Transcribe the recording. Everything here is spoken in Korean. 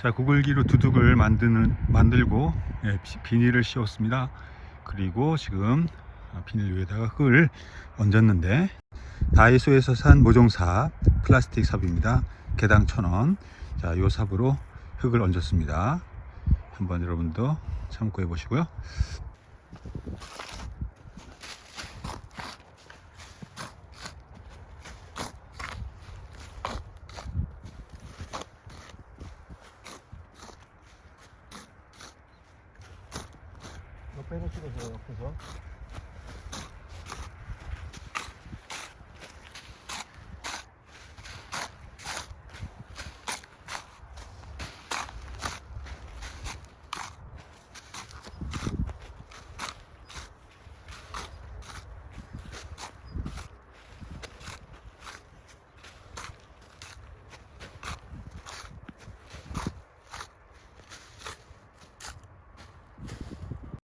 자, 구글기로 두둑을 만드는 만들고 예, 비- 비닐을 씌웠습니다. 그리고 지금 아, 비닐 위에다가 흙을 얹었는데 다이소에서 산 모종삽 플라스틱 삽입니다. 개당 천 원. 자, 요 삽으로 흙을 얹었습니다. 한번 여러분도 참고해 보시고요. 옆에서 찍어서 옆에서